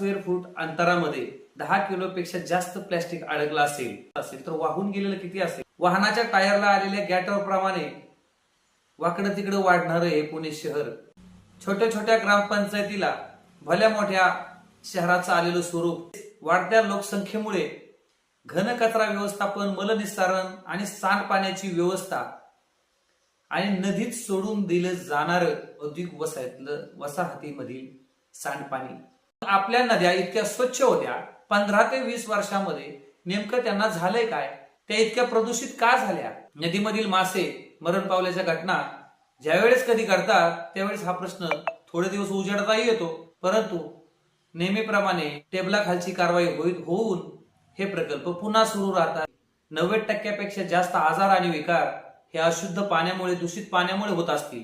Square foot अंतरामध्ये दहा किलोपेक्षा जास्त प्लॅस्टिक अडकलं असेल असेल तर वाहून गेलेलं किती असेल? वाहनाच्या टायरला आलेल्या गॅटर प्रमाणे वाकडं तिकडं वाढणारं हे पुणे शहर. छोट्या छोट्या ग्रामपंचायतीला भल्या मोठ्या शहराचं आलेलं स्वरूप वाढत्या लोकसंख्येमुळे घन कचरा व्यवस्थापन मलनिस्सारण आणि सांडपाण्याची व्यवस्था आणि नदीत सोडून दिलं जाणारं औद्योगिक वसाहतलं वसाहतीमधील सांडपाणी. आपल्या नद्या इतक्या स्वच्छ होत्या. पंधरा ते वीस वर्षामध्ये नेमकं त्यांना झालंय काय? त्या इतक्या प्रदूषित का झाल्या? नदीमधील मासे मरण पावल्याच्या घटना ज्यावेळेस कधी घडतात त्यावेळेस हा प्रश्न थोडे दिवस उजेडताही येतो. परंतु नेहमीप्रमाणे टेबलाखालची कारवाई होईल होऊन हे प्रकल्प पुन्हा सुरू राहतात. नव्वद टक्क्यापेक्षा जास्त आजार आणि विकार हे अशुद्ध पाण्यामुळे दूषित पाण्यामुळे होत असतील.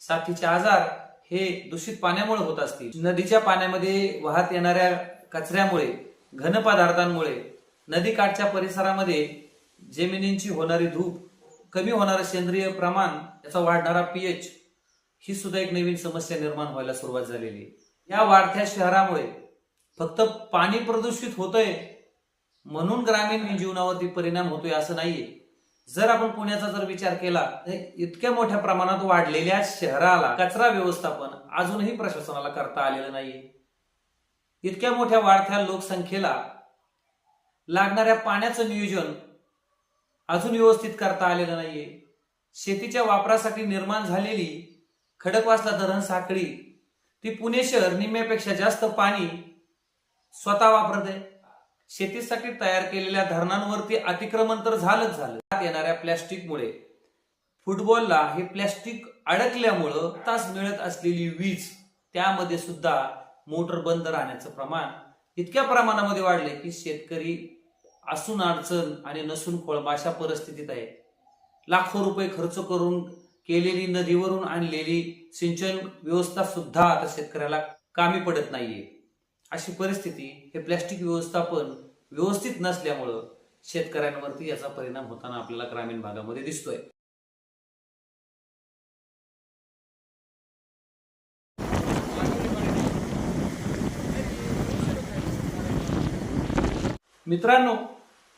साथीचे आजार हे दूषित पाण्यामुळे होत असतील. नदीच्या पाण्यामध्ये वाहत येणाऱ्या कचऱ्यामुळे घन पदार्थांमुळे नदीकाठच्या परिसरामध्ये जमिनींची होणारी धूप कमी होणारं सेंद्रिय प्रमाण याचा वाढणारा पीएच ही सुद्धा एक नवीन समस्या निर्माण व्हायला सुरुवात झालेली. आहे या वाढत्या शहरामुळे फक्त पाणी प्रदूषित होतंय म्हणून ग्रामीण जीवनावरती परिणाम होतोय असं नाहीये. जर आपण पुण्याचा जर विचार केला तर इतक्या मोठ्या प्रमाणात वाढलेल्या शहराला कचरा व्यवस्थापन अजूनही प्रशासनाला करता आलेलं नाहीये. इतक्या मोठ्या वाढत्या लोकसंख्येला लागणाऱ्या पाण्याचं नियोजन अजून व्यवस्थित करता आलेलं नाहीये. शेतीच्या वापरासाठी निर्माण झालेली खडकवासला धरण साखळी ती पुणे शहर निम्म्यापेक्षा जास्त पाणी स्वतः वापरते शेतीसाठी तयार केलेल्या धरणांवरती अतिक्रमण तर झालंच झालं. त्यात येणाऱ्या प्लॅस्टिकमुळे फुटबॉलला हे प्लॅस्टिक अडकल्यामुळं तास मिळत असलेली वीज त्यामध्ये सुद्धा मोटर बंद राहण्याचं प्रमाण इतक्या प्रमाणामध्ये वाढले की शेतकरी असून अडचण आणि नसून खोळंबा अशा परिस्थितीत आहे. लाखो रुपये खर्च करून केलेली नदीवरून आणलेली सिंचन व्यवस्था सुद्धा आता शेतकऱ्याला कामी पडत नाहीये. अशी परिस्थिती हे प्लॅस्टिक व्यवस्थापन व्यवस्थित नसल्यामुळं शेतकऱ्यांवरती याचा परिणाम होताना आपल्याला ग्रामीण भागामध्ये दिसतोय. मित्रांनो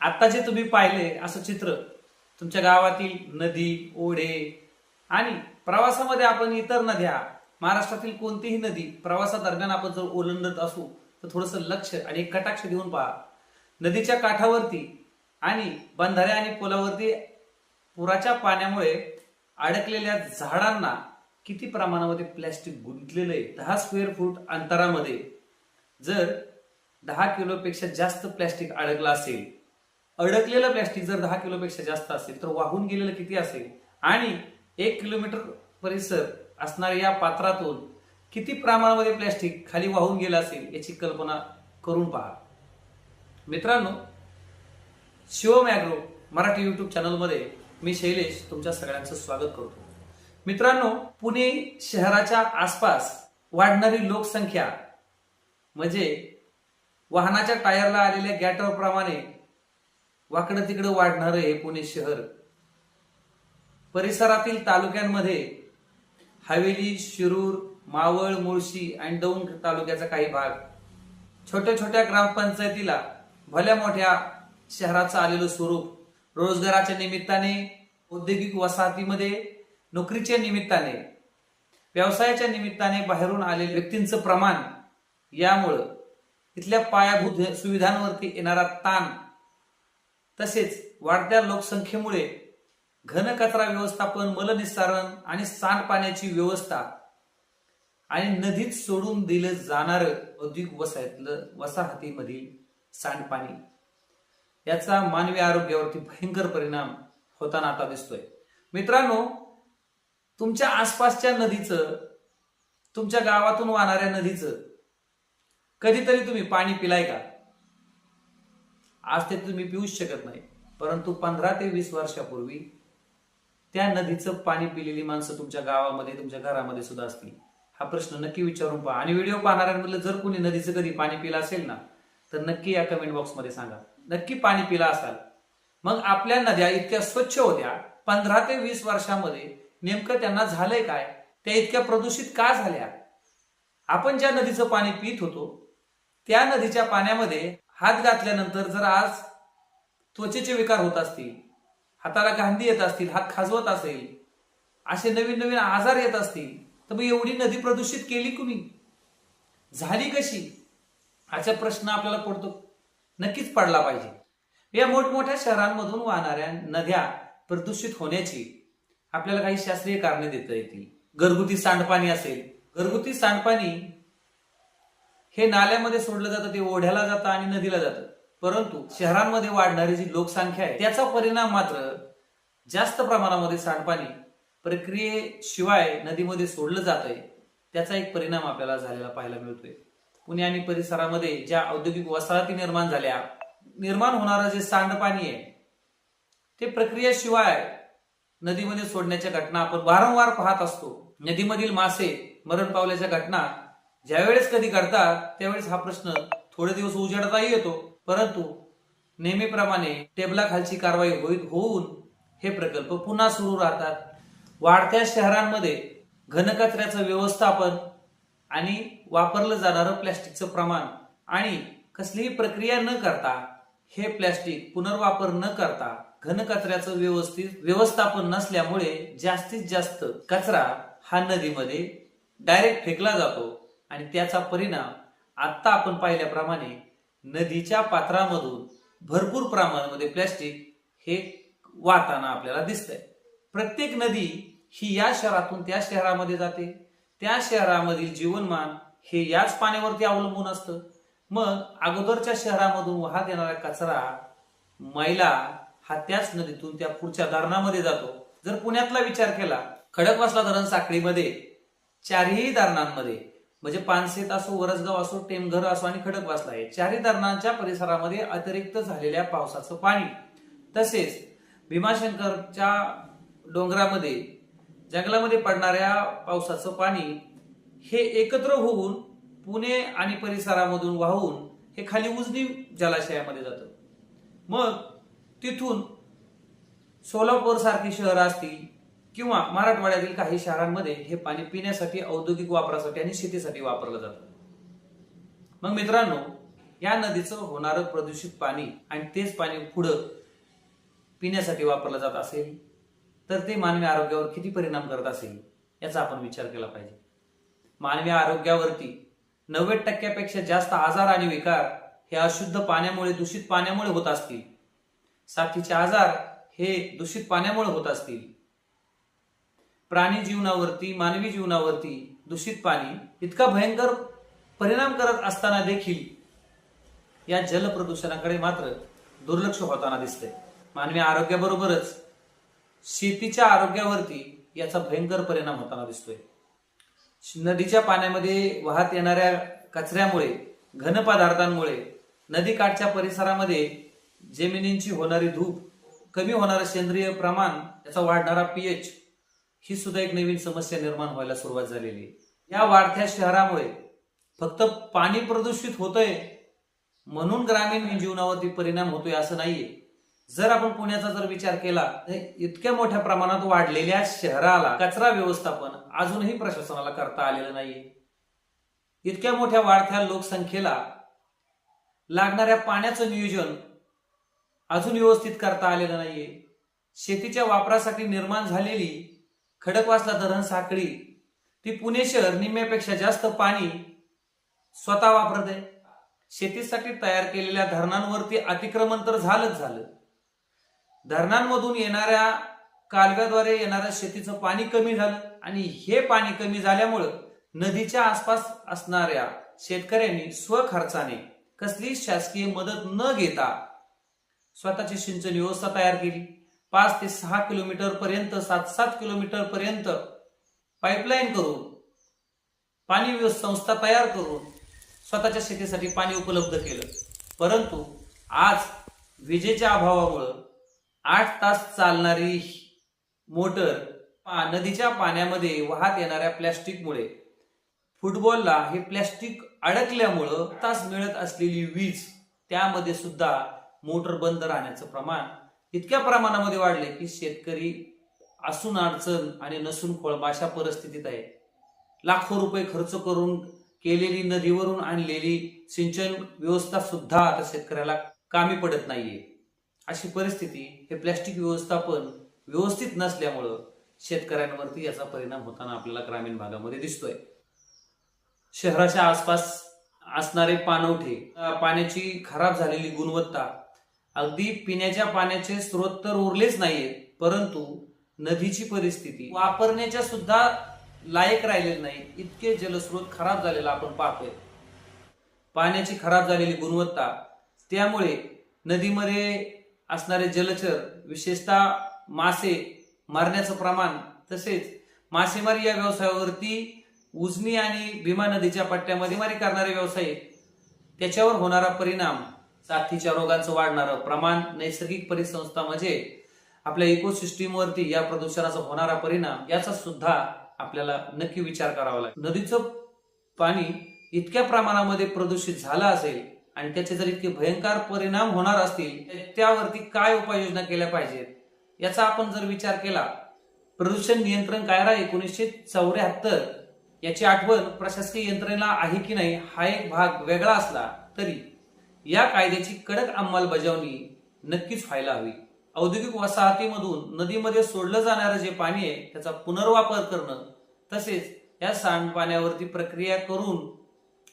आता जे तुम्ही पाहिले असं चित्र तुमच्या गावातील नदी ओढे आणि प्रवासामध्ये आपण इतर नद्या महाराष्ट्रातील कोणतीही नदी प्रवासादरम्यान आपण जर ओलांडत असू तर थोडंसं लक्ष आणि एक कटाक्ष देऊन पहा. नदीच्या काठावरती आणि बंधाऱ्या आणि पुलावरती पुराच्या पाण्यामुळे अडकलेल्या झाडांना किती प्रमाणामध्ये प्लॅस्टिक गुंतलेलं आहे? दहा स्क्वेअर फूट अंतरामध्ये. जर दहा किलोपेक्षा जास्त प्लॅस्टिक अडकलं असेल अडकलेलं प्लॅस्टिक जर दहा किलोपेक्षा जास्त असेल तर वाहून गेलेलं किती असेल? आणि एक किलोमीटर परिसर असणाऱ्या या पात्रातून किती प्रमाणामध्ये प्लॅस्टिक खाली वाहून गेलं असेल याची कल्पना करून पहा. मित्रांनो शिवम ॲग्रो मराठी यूट्यूब चॅनलमध्ये मी शैलेश तुमच्या सगळ्यांचं स्वागत करतो. मित्रांनो पुणे शहराच्या आसपास वाढणारी लोकसंख्या म्हणजे वाहनाच्या टायरला आलेल्या गॅटरप्रमाणे वाकडं तिकडं वाढणारं हे पुणे शहर. परिसरातील तालुक्यांमध्ये हवेली शिरूर मावळ मुळशी आणि दौंड तालुक्याचा काही भाग. छोट्या छोट्या ग्रामपंचायतीला भल्या मोठ्या शहराचं आलेलं स्वरूप रोजगाराच्या निमित्ताने औद्योगिक वसाहतीमध्ये नोकरीच्या निमित्ताने व्यवसायाच्या निमित्ताने बाहेरून आलेल्या व्यक्तींचं प्रमाण यामुळं इथल्या पायाभूत सुविधांवरती येणारा ताण तसेच वाढत्या लोकसंख्येमुळे घनकचरा व्यवस्थापन मलनिस्सारण आणि सांडपाण्याची व्यवस्था आणि नदीत सोडून दिलं जाणारं औद्योगिक वसाहतलं वसाहतीमधील सांडपाणी. याचा मानवी आरोग्यावरती भयंकर परिणाम होताना आता दिसतोय. मित्रांनो तुमच्या आसपासच्या नदीचं तुमच्या गावातून वाहणाऱ्या नदीचं कधीतरी तुम्ही पाणी पिलाय का? आज ते तुम्ही पिऊच शकत नाही. परंतु पंधरा ते वीस वर्षापूर्वी त्या नदीचं पाणी पिलेली माणसं तुमच्या गावामध्ये तुमच्या घरामध्ये सुद्धा असतील. हा प्रश्न नक्की विचारून पहा. आणि व्हिडिओ पाहणाऱ्यांमधलं जर कोणी नदीचं कधी पाणी पिलं असेल ना तर नक्की या कमेंट बॉक्समध्ये सांगा. नक्की पाणी पिला असाल मग आपल्या नद्या इतक्या स्वच्छ होत्या पंधरा ते वीस वर्षामध्ये नेमकं त्यांना झालंय काय? त्या इतक्या प्रदूषित का झाल्या? आपण ज्या नदीचं पाणी पित होतो त्या नदीच्या पाण्यामध्ये हात घातल्यानंतर जर आज त्वचेचे विकार होत असतील हाताला गांधी येत असतील हात खाजवत असेल असे नवीन नवीन आजार येत असतील तर मग एवढी नदी प्रदूषित केली कुणी? झाली कशी? असा प्रश्न आपल्याला पडतो. नक्कीच पडला पाहिजे. या मोठमोठ्या शहरांमधून वाहणाऱ्या नद्या प्रदूषित होण्याची आपल्याला काही शास्त्रीय कारणे देता येतील. घरगुती सांडपाणी असेल. घरगुती सांडपाणी हे नाल्यामध्ये सोडलं जातं ते ओढ्याला जातं आणि नदीला जातं. परंतु शहरांमध्ये वाढणारी जी लोकसंख्या आहे त्याचा परिणाम मात्र जास्त प्रमाणामध्ये सांडपाणी प्रक्रियेशिवाय नदीमध्ये सोडलं जात आहे त्याचा एक परिणाम आपल्याला झालेला पाहायला मिळतोय. पुणे आणि परिसरामध्ये ज्या औद्योगिक वसाहती निर्माण झाल्या निर्माण होणारं जे सांडपाणी आहे ते प्रक्रियेशिवाय नदीमध्ये सोडण्याच्या घटना आपण वारंवार पाहत असतो. नदीमधील मासे मरण पावल्याच्या घटना ज्यावेळेस कधी घडतात त्यावेळेस हा प्रश्न थोडे दिवस उजेडताही येतो. परंतु नेहमीप्रमाणे टेबलाखालची कारवाई होईल होऊन हे प्रकल्प पुन्हा सुरू राहतात. वाढत्या शहरांमध्ये घनकचऱ्याचं व्यवस्थापन आणि वापरलं जाणारं प्लॅस्टिकचं प्रमाण आणि कसलीही प्रक्रिया न करता हे प्लॅस्टिक पुनर्वापर न करता घनकचऱ्याचं व्यवस्थित व्यवस्थापन नसल्यामुळे जास्तीत जास्त कचरा हा नदीमध्ये डायरेक्ट फेकला जातो आणि त्याचा परिणाम आत्ता आपण पाहिल्याप्रमाणे नदीच्या पात्रामधून भरपूर प्रमाणामध्ये प्लॅस्टिक हे वाहताना आपल्याला दिसतंय. प्रत्येक नदी ही या शहरातून त्या शहरामध्ये जाते. त्या शहरामधील जीवनमान हे याच पाण्यावरती अवलंबून असतं. मग अगोदरच्या शहरामधून वाहत येणारा कचरा मैला हा त्याच नदीतून त्या पुढच्या धरणामध्ये जातो. जर पुण्यातला विचार केला खडकवासला धरण साखळीमध्ये चारही धरणांमध्ये म्हणजे पानसेत असो वरसगाव असो टेमघर असो आणि खडकवासला आहे चारही धरणांच्या परिसरामध्ये अतिरिक्त झालेल्या पावसाचं पाणी. तसेच भीमाशंकरच्या डोंगरामध्ये जंगलामध्ये पडणाऱ्या पावसाचं पाणी हे एकत्र होऊन पुणे आणि परिसरामधून वाहून हे खाली उजनी जलाशयामध्ये जातं. मग तिथून सोलापूर सारखी शहरं असतील किंवा मराठवाड्यातील काही शहरांमध्ये हे पाणी पिण्यासाठी औद्योगिक वापरासाठी आणि शेतीसाठी वापरलं जातं. मग मित्रांनो या नदीचं होणारं प्रदूषित पाणी आणि तेच पाणी पुढं पिण्यासाठी वापरलं जात असेल तर ते मानवी आरोग्यावर किती परिणाम करत असेल याचा आपण विचार केला पाहिजे. मानवी आरोग्यावरती नव्वद टक्क्यापेक्षा जास्त आजार आणि विकार हे अशुद्ध पाण्यामुळे दूषित पाण्यामुळे होत असतील. साथीचे आजार हे दूषित पाण्यामुळे होत असतील. प्राणी जीवनावरती मानवी जीवनावरती दूषित पाणी इतका भयंकर परिणाम करत असताना देखील या जल प्रदूषणाकडे मात्र दुर्लक्ष होताना दिसतंय. मानवी आरोग्याबरोबरच शेतीच्या आरोग्यावरती याचा भयंकर परिणाम होताना दिसतोय. नदीच्या पाण्यामध्ये वाहत येणाऱ्या कचऱ्यामुळे घनपदार्थांमुळे नदीकाठच्या परिसरामध्ये जमिनींची होणारी धूप कमी होणारं सेंद्रिय प्रमाण त्याचा वाढणारा पीएच ही सुद्धा एक नवीन समस्या निर्माण व्हायला सुरुवात झालेली. आहे या वाढत्या शहरामुळे फक्त पाणी प्रदूषित होतंय म्हणून ग्रामीण जीवनावरती परिणाम होतोय असं नाहीये. जर आपण पुण्याचा जर विचार केला तर इतक्या मोठ्या प्रमाणात वाढलेल्या शहराला कचरा व्यवस्थापन अजूनही प्रशासनाला करता आलेलं नाहीये. इतक्या मोठ्या वाढत्या लोकसंख्येला लागणाऱ्या पाण्याचं नियोजन अजून व्यवस्थित करता आलेलं नाहीये. शेतीच्या वापरासाठी निर्माण झालेली खडकवासला धरण साखळी ती पुणे शहर निम्म्यापेक्षा जास्त पाणी स्वतः वापरत आहे शेतीसाठी तयार केलेल्या धरणांवरती अतिक्रमण तर झालंच झालं. धरणांमधून येणाऱ्या कालव्याद्वारे येणाऱ्या शेतीचं पाणी कमी झालं आणि हे पाणी कमी झाल्यामुळं नदीच्या आसपास असणाऱ्या शेतकऱ्यांनी स्वखर्चाने कसली शासकीय मदत न घेता स्वतःची सिंचन व्यवस्था तयार केली. पाच ते सहा किलोमीटर पर्यंत सात सात किलोमीटर पर्यंत पाईपलाईन करून पाणी संस्था तयार करून स्वतःच्या शेतीसाठी पाणी उपलब्ध केलं. परंतु आज विजेच्या अभावामुळं आठ तास चालणारी मोटर पा- नदीच्या पाण्यामध्ये वाहत येणाऱ्या प्लॅस्टिकमुळे. फुटबॉलला हे प्लॅस्टिक अडकल्यामुळं तास मिळत असलेली वीज त्यामध्ये सुद्धा मोटर बंद राहण्याचं प्रमाण इतक्या प्रमाणामध्ये वाढले की शेतकरी असून अडचण आणि नसून खोळंबा अशा परिस्थितीत आहे. लाखो रुपये खर्च करून केलेली नदीवरून आणलेली सिंचन व्यवस्था सुद्धा आता शेतकऱ्याला कामी पडत नाहीये. अशी परिस्थिती हे प्लॅस्टिक व्यवस्थापन व्यवस्थित नसल्यामुळं शेतकऱ्यांवरती याचा परिणाम होताना आपल्याला ग्रामीण भागामध्ये दिसतोय. शहराच्या आसपास असणारे पाणवठे पाण्याची खराब झालेली गुणवत्ता अगदी पिण्याच्या पाण्याचे स्रोत तर उरलेच नाहीयेत परंतु नदीची परिस्थिती वापरण्याच्या सुद्धा लायक राहिलेले नाही. इतके जलस्रोत खराब झालेला आपण पाहतोय. पाण्याची खराब झालेली गुणवत्ता त्यामुळे नदीमध्ये असणारे जलचर विशेषतः मासे मारण्याचं प्रमाण तसेच मासेमारी या व्यवसायावरती उजनी आणि भीमा नदीच्या पट्ट्यामध्ये मारी करणारे व्यावसायिक त्याच्यावर होणारा परिणाम साथीच्या रोगांचं वाढणारं प्रमाण नैसर्गिक परिसंस्था म्हणजे आपल्या इकोसिस्टीमवरती या प्रदूषणाचा होणारा परिणाम याचा सुद्धा आपल्याला नक्की विचार करावा लागेल. नदीचं पाणी इतक्या प्रमाणामध्ये प्रदूषित झालं असेल आणि त्याचे जर इतके भयंकर परिणाम होणार असतील तर त्यावरती काय उपाययोजना केल्या पाहिजेत? याचा आपण जर विचार केला प्रदूषण नियंत्रण कायदा एकोणीसशे चौऱ्याहत्तर याची आठवण प्रशासकीय यंत्रणेला आहे की नाही हा एक भाग वेगळा असला तरी या कायद्याची कडक अंमलबजावणी नक्कीच व्हायला हवी. औद्योगिक वसाहतीमधून नदीमध्ये सोडलं जाणारं जे पाणी आहे त्याचा पुनर्वापर करणं तसेच या सांडपाण्यावरती प्रक्रिया करून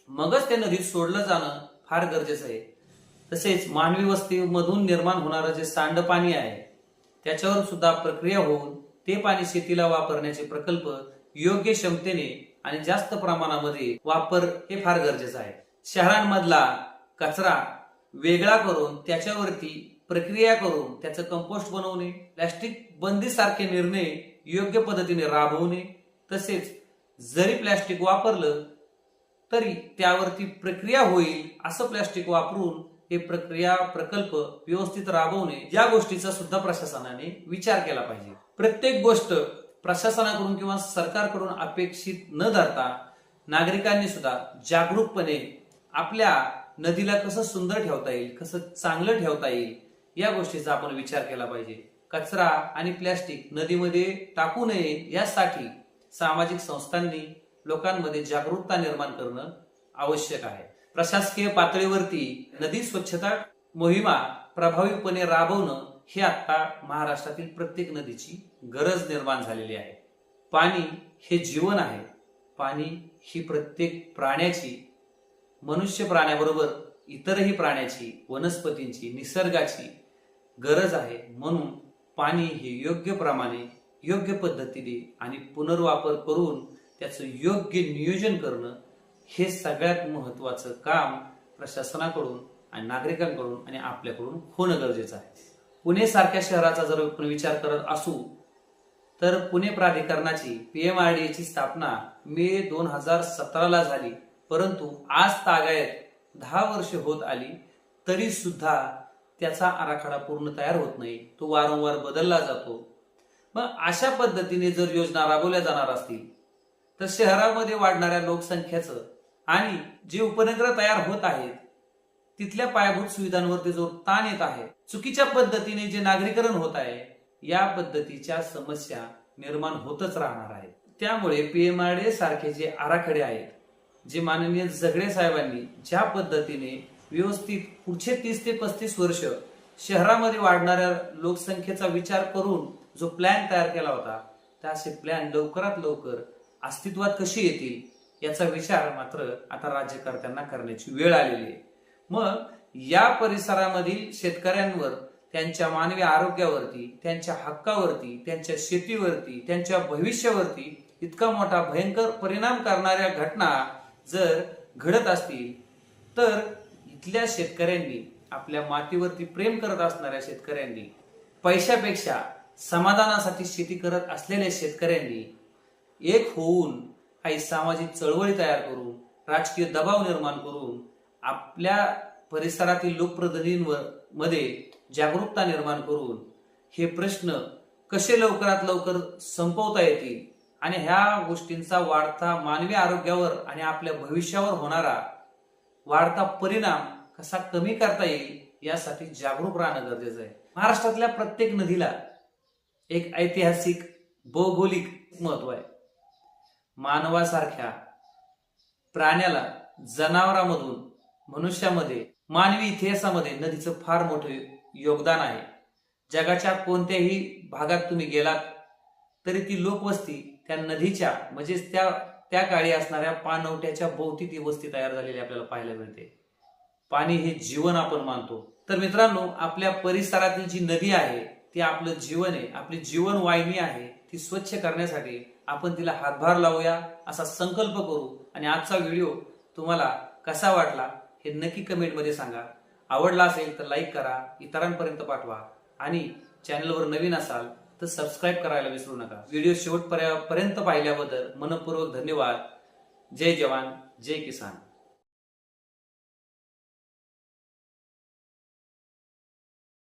मगच ते नदीत सोडलं जाणं फार गरजेचं आहे. तसेच मानवी वस्तीमधून निर्माण होणारं जे सांडपाणी आहे त्याच्यावर सुद्धा प्रक्रिया होऊन ते पाणी शेतीला वापरण्याचे प्रकल्प योग्य क्षमतेने आणि जास्त प्रमाणामध्ये वापर हे फार गरजेचं आहे. शहरांमधला कचरा वेगळा करून त्याच्यावरती प्रक्रिया करून त्याचं कंपोस्ट बनवणे प्लॅस्टिक बंदी सारखे निर्णय योग्य पद्धतीने राबवणे तसेच जरी प्लॅस्टिक वापरलं तरी त्यावरती प्रक्रिया होईल असं प्लॅस्टिक वापरून हे प्रक्रिया प्रकल्प व्यवस्थित राबवणे या गोष्टीचा सुद्धा प्रशासनाने विचार केला पाहिजे. प्रत्येक गोष्ट प्रशासनाकडून किंवा सरकारकडून अपेक्षित न धरता नागरिकांनी सुद्धा जागरूकपणे आपल्या नदीला कसं सुंदर ठेवता येईल कसं चांगलं ठेवता येईल या गोष्टीचा आपण विचार केला पाहिजे. कचरा आणि प्लॅस्टिक नदीमध्ये टाकू नये यासाठी सामाजिक संस्थांनी लोकांमध्ये जागरूकता निर्माण करणं आवश्यक आहे. प्रशासकीय पातळीवरती नदी स्वच्छता मोहिमा प्रभावीपणे राबवणं हे आता महाराष्ट्रातील प्रत्येक नदीची गरज निर्माण झालेली आहे. पाणी हे जीवन आहे. पाणी ही प्रत्येक प्राण्याची मनुष्य प्राण्याबरोबर इतरही प्राण्याची वनस्पतींची निसर्गाची गरज आहे. म्हणून पाणी हे योग्य प्रमाणे योग्य पद्धतीने आणि पुनर्वापर करून त्याचं योग्य नियोजन करणं हे सगळ्यात महत्वाचं काम प्रशासनाकडून आणि नागरिकांकडून आणि आपल्याकडून होणं गरजेचं आहे. पुणे सारख्या शहराचा जर आपण विचार करत असू तर पुणे प्राधिकरणाची पीएमआरडीची स्थापना मे दोन हजार सतराला झाली. परंतु आज तागायत दहा वर्ष होत आली तरी सुद्धा त्याचा आराखडा पूर्ण तयार होत नाही. तो वारंवार बदलला जातो. मग अशा पद्धतीने जर योजना राबवल्या जाणार असतील तर शहरामध्ये वाढणाऱ्या लोकसंख्येचं आणि जे उपनगर तयार होत आहेत तिथल्या पायाभूत सुविधांवरती जो ताण येत आहे चुकीच्या पद्धतीने जे नागरीकरण होत आहे या पद्धतीच्या समस्या निर्माण होतच राहणार आहेत. त्यामुळे पीएमआरडे सारखे जे आराखडे आहेत जे माननीय जगडे साहेबांनी ज्या पद्धतीने व्यवस्थित पुढचे तीस ते पस्तीस वर्ष शहरामध्ये वाढणाऱ्या लोकसंख्येचा विचार करून जो प्लॅन तयार केला होता त्या असे प्लॅन लवकरात लवकर अस्तित्वात कशी येतील याचा विचार मात्र आता राज्यकर्त्यांना करण्याची वेळ आलेली आहे. मग या परिसरामधील शेतकऱ्यांवर त्यांच्या मानवी आरोग्यावरती त्यांच्या हक्कावरती त्यांच्या शेतीवरती त्यांच्या भविष्यावरती इतका मोठा भयंकर परिणाम करणाऱ्या घटना जर घडत असतील तर इथल्या शेतकऱ्यांनी आपल्या मातीवरती प्रेम करत असणाऱ्या शेतकऱ्यांनी पैशापेक्षा समाधानासाठी शेती करत असलेल्या शेतकऱ्यांनी एक होऊन काही सामाजिक चळवळी तयार करून राजकीय दबाव निर्माण करून आपल्या परिसरातील लोकप्रतिनिधींवर मध्ये जागरूकता निर्माण करून हे प्रश्न कसे लवकरात लवकर संपवता येतील आणि ह्या गोष्टींचा वाढता मानवी आरोग्यावर आणि आपल्या भविष्यावर होणारा वाढता परिणाम कसा कमी करता येईल यासाठी जागरूक राहणं गरजेचं आहे. महाराष्ट्रातल्या प्रत्येक नदीला एक ऐतिहासिक भौगोलिक महत्त्व आहे. मानवासारख्या प्राण्याला जनावरांमधून मनुष्यामध्ये मानवी इतिहासामध्ये नदीचं फार मोठं योगदान आहे. जगाच्या कोणत्याही भागात तुम्ही गेलात तरी ती लोकवस्ती त्या नदीच्या म्हणजेच त्या त्या काळी असणाऱ्या पाणवट्याच्या भोवती ती वस्ती तयार झालेली आपल्याला पाहायला मिळते. पाणी हे जीवन आपण मानतो. तर मित्रांनो आपल्या परिसरातील जी नदी आहे ती आपलं जीवन आहे आपली जीवन वाहिनी आहे ती स्वच्छ करण्यासाठी आपण तिला हातभार लावूया असा संकल्प करू. आणि आजचा व्हिडिओ तुम्हाला कसा वाटला हे नक्की कमेंटमध्ये सांगा. आवडला असेल तर लाईक करा इतरांपर्यंत पाठवा. आणि चॅनलवर नवीन असाल तर सबस्क्राईब करायला विसरू नका. व्हिडिओ शेवटपर्यंत पाहिल्याबद्दल मनपूर्वक धन्यवाद. जय जवान जय किसान.